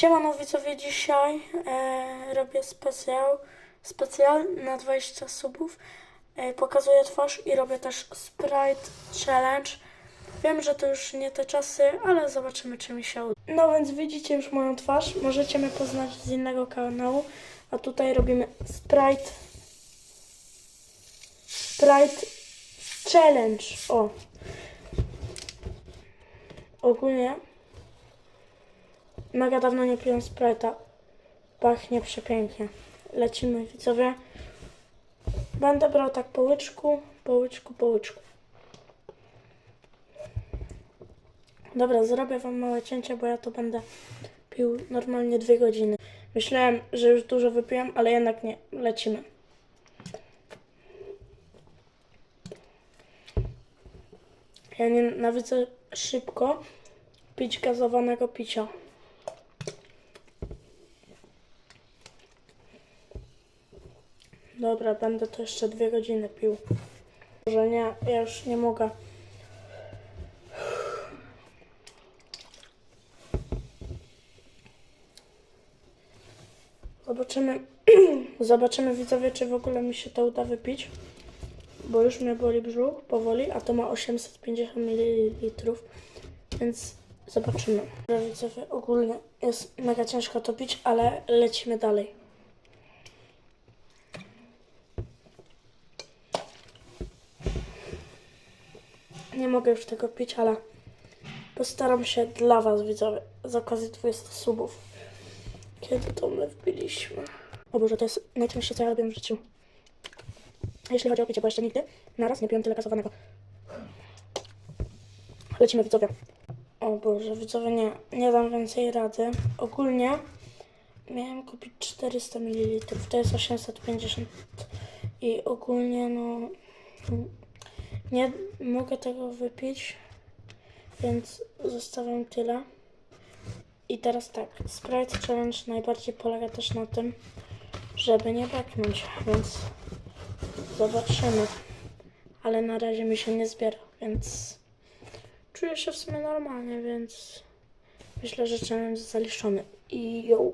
Siemano widzowie, dzisiaj e, robię specjal, specjal na 20 subów. E, pokazuję twarz i robię też Sprite Challenge. Wiem, że to już nie te czasy, ale zobaczymy czy mi się uda. No więc widzicie już moją twarz, możecie mnie poznać z innego kanału. A tutaj robimy Sprite Sprite Challenge. O. Ogólnie Mega dawno nie piłem Sprite'a. Pachnie przepięknie. Lecimy, widzowie. Będę brał tak po łyczku, po łyczku, po łyczku. Dobra, zrobię wam małe cięcie, bo ja to będę pił normalnie dwie godziny. Myślałem, że już dużo wypiłem, ale jednak nie. Lecimy. Ja nienawidzę szybko pić gazowanego picia. Dobra, będę to jeszcze dwie godziny pił. Może nie, ja już nie mogę. Zobaczymy, zobaczymy widzowie, czy w ogóle mi się to uda wypić. Bo już mnie boli brzuch powoli, a to ma 850 ml. Więc zobaczymy. Widzowie, ogólnie jest mega ciężko to pić, ale lecimy dalej. Nie mogę już tego pić, ale postaram się dla Was, widzowie, z okazji 20 subów. Kiedy to my wbiliśmy? O Boże, to jest najcięższe, co ja robię w życiu. Jeśli chodzi o picie, bo jeszcze nigdy na raz nie piłem tyle gazowanego. Lecimy, widzowie. O Boże, widzowie, nie, nie dam więcej rady. Ogólnie miałem kupić 400 ml, to jest 850 i ogólnie, no, nie mogę tego wypić, więc zostawiam tyle. I teraz tak, Sprite Challenge najbardziej polega też na tym, żeby nie beknąć, więc zobaczymy. Ale na razie mi się nie zbiera, więc czuję się w sumie normalnie, więc myślę, że challenge zaliczony. I yo.